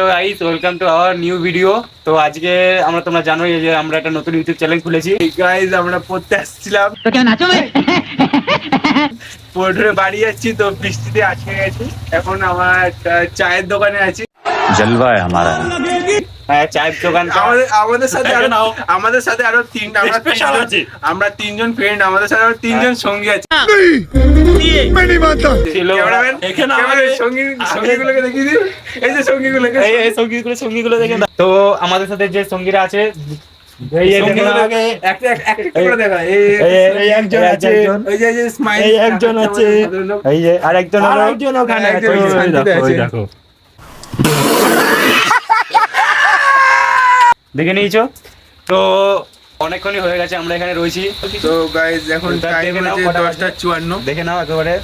তো guys welcome to our new video তো আজকে আমরা তোমরা জানোই যে আমরা একটা নতুন ইউটিউব চ্যানেল খুলেছি। গাইস আমরা পড়তে আসছিলাম। তো কেন নাচো পড়ে বাড়ি যাচ্ছি তো বৃষ্টিতে আটকে গেছি। এখন আমার চায়ের দোকানে আছি। জলবা আমারা। হ্যাঁ চায়ের দোকান আমাদের আমাদের সাথে আরও। আমাদের সাথে আরও তিন আমরা আছে। আমরা তিনজন ফ্রেন্ড আমাদের সাথে আরও তিনজন সঙ্গী আছে। এখানে ক্যামেরাম্যান সঙ্গী সঙ্গীগুলোকে দেখিয়ে এই যে সঙ্গীগুলোকে। এই এই সঙ্গীগুলো সঙ্গীগুলো দেখে না তো আমাদের সাথে যে সঙ্গীরা আছে একজন আছে। এই একজন দেখো, নিয়েছো? তো অনেকক্ষণই হয়ে গেছে আমরা এখানে রয়েছি। তো গাইজ এখন টাইম হচ্ছে দশটা চুয়ান্ন। দেখে নাও একেবারে।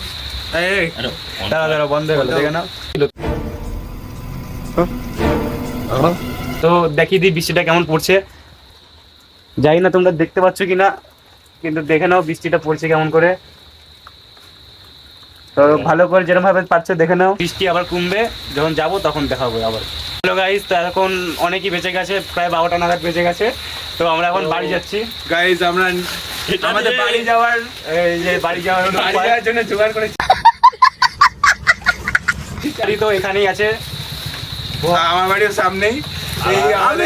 এই, দাঁড়া দাঁড়া বন্ধ হয়ে গেল দেখে নাও। তো দেখিয়ে দিই বৃষ্টিটা কেমন পড়ছে। জানি না তোমরা দেখতে পাচ্ছ কিনা কিন্তু দেখে নাও বৃষ্টিটা পড়ছে কেমন করে। তো ভালো করে যেরকম ভাবে পাচ্ছ দেখে নাও। বৃষ্টি আবার কমবে যখন যাব তখন দেখাবো আবার। হ্যালো গাইস তো এখন অনেকই বেঁচে গেছে প্রায় বারোটা নাগাদ বেঁচে গেছে। তো আমরা এখন বাড়ি যাচ্ছি। গাইজ আমরা আমাদের বাড়ি যাওয়ার এই যে বাড়ি যাওয়ার বাড়ি যাওয়ার জন্য জোগাড় করেছি। গাড়ি তো এখানেই আছে। আমার বাড়ির সামনেই। মানে।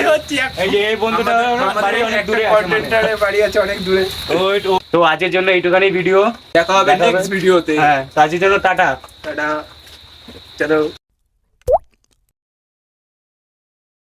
তো- আজকের জন্য এইটুখানি ভিডিও দেখা হবে দেখা হবে। নেক্সট ভিডিওতে হ্যাঁ তো আজকের জন্য টাটা। টাটা। চলো।